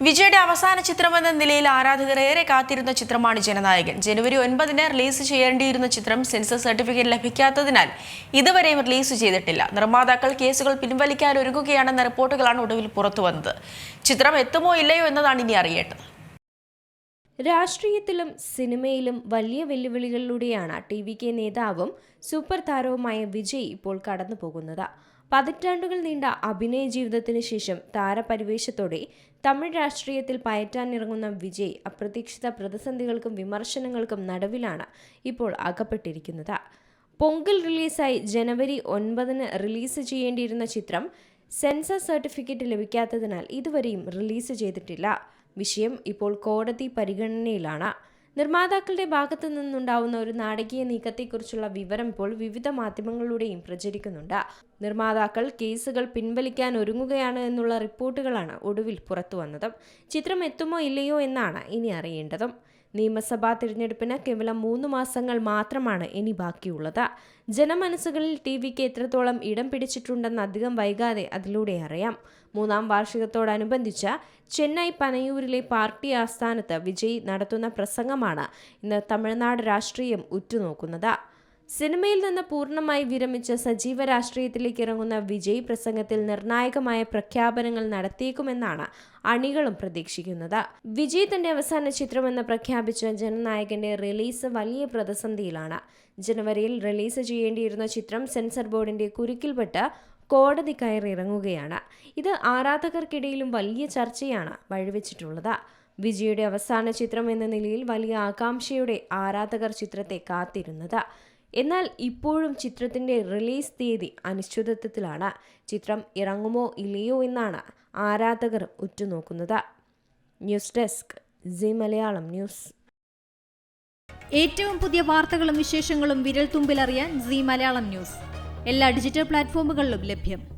വിജയുടെ അവസാന ചിത്രമെന്ന നിലയിൽ ആരാധകർ ഏറെ കാത്തിരുന്ന ചിത്രമാണ് ജനനായകൻ. ജനുവരി ഒൻപതിന് റിലീസ് ചെയ്യേണ്ടിയിരുന്ന ചിത്രം സെൻസർ സർട്ടിഫിക്കറ്റ് ലഭിക്കാത്തതിനാൽ ഇതുവരെയും റിലീസ് ചെയ്തിട്ടില്ല. നിർമ്മാതാക്കൾ കേസുകൾ പിൻവലിക്കാൻ ഒരുങ്ങുകയാണെന്ന റിപ്പോർട്ടുകളാണ് ഒടുവിൽ പുറത്തുവന്നത്. ചിത്രം എത്തുമോ ഇല്ലയോ എന്നതാണ് ഇനി അറിയേണ്ടത്. രാഷ്ട്രീയത്തിലും സിനിമയിലും വലിയ വെല്ലുവിളികളിലൂടെയാണ് ടി വി കെ നേതാവും സൂപ്പർ താരവുമായ വിജയ് ഇപ്പോൾ കടന്നു പോകുന്നത് പതിറ്റാണ്ടുകൾ നീണ്ട അഭിനയ ജീവിതത്തിന് ശേഷം താരപരിവേഷത്തോടെ തമിഴ് രാഷ്ട്രീയത്തിൽ പയറ്റാനിറങ്ങുന്ന വിജയ് അപ്രതീക്ഷിത പ്രതിസന്ധികൾക്കും വിമർശനങ്ങൾക്കും നടുവിലാണ് ഇപ്പോൾ അകപ്പെട്ടിരിക്കുന്നത്. പൊങ്കൽ റിലീസായി ജനുവരി ഒൻപതിന് റിലീസ് ചെയ്യേണ്ടിയിരുന്ന ചിത്രം സെൻസർ സർട്ടിഫിക്കറ്റ് ലഭിക്കാത്തതിനാൽ ഇതുവരെയും റിലീസ് ചെയ്തിട്ടില്ല. വിഷയം ഇപ്പോൾ കോടതി പരിഗണനയിലാണ്. നിർമ്മാതാക്കളുടെ ഭാഗത്തു നിന്നുണ്ടാവുന്ന ഒരു നാടകീയ നീക്കത്തെക്കുറിച്ചുള്ള വിവരം ഇപ്പോൾ വിവിധ മാധ്യമങ്ങളിലൂടെയും പ്രചരിക്കുന്നുണ്ട്. നിർമ്മാതാക്കൾ കേസുകൾ പിൻവലിക്കാൻ ഒരുങ്ങുകയാണ് എന്നുള്ള റിപ്പോർട്ടുകളാണ് ഒടുവിൽ പുറത്തുവന്നതും. ചിത്രം എത്തുമോ ഇല്ലയോ എന്നാണ് ഇനി അറിയേണ്ടതും. നിയമസഭാ തിരഞ്ഞെടുപ്പിന് കേവലം മൂന്ന് മാസങ്ങൾ മാത്രമാണ് ഇനി ബാക്കിയുള്ളത്. ജനമനസ്സുകളിൽ ടി വിക്ക് എത്രത്തോളം ഇടം പിടിച്ചിട്ടുണ്ടെന്ന് അധികം വൈകാതെ അതിലൂടെ അറിയാം. മൂന്നാം വാർഷികത്തോടനുബന്ധിച്ച് ചെന്നൈ പനയൂരിലെ പാർട്ടി ആസ്ഥാനത്ത് വിജയ് നടത്തുന്ന പ്രസംഗമാണ് ഇന്ന് തമിഴ്നാട് രാഷ്ട്രീയം ഉറ്റുനോക്കുന്നത്. സിനിമയിൽ നിന്ന് പൂർണമായി വിരമിച്ച് സജീവ രാഷ്ട്രീയത്തിലേക്ക് ഇറങ്ങുന്ന വിജയ് പ്രസംഗത്തിൽ നിർണായകമായ പ്രഖ്യാപനങ്ങൾ നടത്തിയേക്കുമെന്നാണ് അണികളും പ്രതീക്ഷിക്കുന്നത്. വിജയ് തന്റെ അവസാന ചിത്രമെന്ന് പ്രഖ്യാപിച്ച ജനനായകന്റെ റിലീസ് വലിയ പ്രതിസന്ധിയിലാണ്. ജനുവരിയിൽ റിലീസ് ചെയ്യേണ്ടിയിരുന്ന ചിത്രം സെൻസർ ബോർഡിന്റെ കുരുക്കിൽപ്പെട്ട് കോടതി കയറി ഇറങ്ങുകയാണ്. ഇത് ആരാധകർക്കിടയിലും വലിയ ചർച്ചയാണ് വഴിവെച്ചിട്ടുള്ളത്. വിജയുടെ അവസാന ചിത്രം എന്ന നിലയിൽ വലിയ ആകാംക്ഷയോടെ ആരാധകർ ചിത്രത്തെ കാത്തിരുന്നത്. എന്നാൽ ഇപ്പോഴും ചിത്രത്തിന്റെ റിലീസ് തീയതി അനിശ്ചിതത്വത്തിലാണ്. ചിത്രം ഇറങ്ങുമോ ഇല്ലയോ എന്നാണ് ആരാധകർ ഉറ്റുനോക്കുന്നത്. News desk Zee Malayalam news. ഏറ്റവും പുതിയ വാർത്തകളും വിശേഷങ്ങളും വിരൽ തുമ്പിലറിയാൻ സി മലയാളം ന്യൂസ്. എല്ലാ ഡിജിറ്റൽ പ്ലാറ്റ്ഫോമുകളിലും ലഭ്യം.